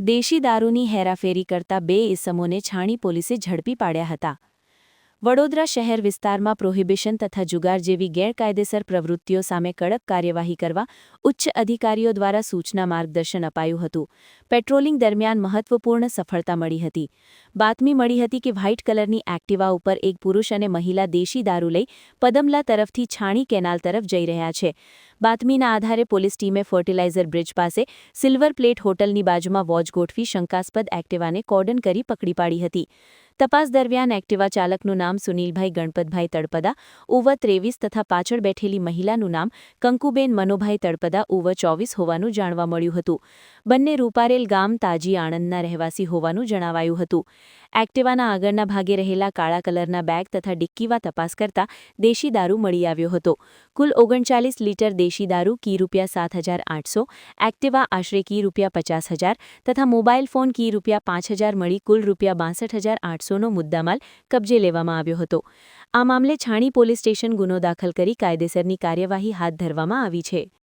દેશી દારૂની હેરાફેરી કરતા બે ઇસમોને છાણી પોલીસે ઝડપી પાડ્યા હતા. વડોદરા શહેર વિસ્તારમાં પ્રોહિબિશન તથા જુગાર જેવી ગેરકાયદેસર પ્રવૃત્તિઓ સામે કડક કાર્યવાહી કરવા ઉચ્ચ અધિકારીઓ દ્વારા સૂચના માર્ગદર્શન અપાયું હતું. પેટ્રોલિંગ દરમિયાન મહત્વપૂર્ણ સફળતા મળી હતી. બાતમી મળી હતી કે વ્હાઇટ કલરની એક્ટિવા ઉપર એક પુરુષ અને મહિલા દેશી દારૂ લઈ પદમલા તરફથી છાણી કેનાલ તરફ જઈ રહ્યા છે. બાતમીના આધારે પોલીસ ટીમે ફર્ટિલાઇઝર બ્રિજ પાસે સિલ્વર પ્લેટ હોટલની બાજુમાં વોચ ગોઠવી શંકાસ્પદ એક્ટિવાને કોર્ડન કરી પકડી પાડી હતી. તપાસ દરમિયાન એક્ટિવા ચાલકનું નામ સુનિલભાઈ ગણપતભાઈ તળપદા ઉવ ત્રેવીસ તથા પાછળ બેઠેલી મહિલાનું નામ કંકુબેન મનોભાઈ તળપદા ઉવ ચોવીસ હોવાનું જાણવા મળ્યું હતું. બંને રૂપારેલ ગામ તાજી આણંદના રહેવાસી હોવાનું જણાવાયું હતું. એક્ટિવાના આગળના ભાગે રહેલા કાળા કલરના બેગ તથા ડિક્કીવા તપાસ કરતા દેશી દારૂ મળી આવ્યો હતો. કુલ ઓગણચાલીસ લીટર દેશી દારૂ કી રૂપિયા સાત હજાર આઠસો, એક્ટિવા આશરે કી રૂપિયા પચાસ હજાર તથા મોબાઈલ ફોન કી રૂપિયા પાંચ હજાર મળી કુલ રૂપિયા બાસઠ હજાર આઠસોનો મુદ્દામાલ કબજે લેવામાં આવ્યો હતો. આ મામલે છાણી પોલીસ સ્ટેશન ગુનો દાખલ કરી કાયદેસરની કાર્યવાહી હાથ ધરવામાં આવી છે.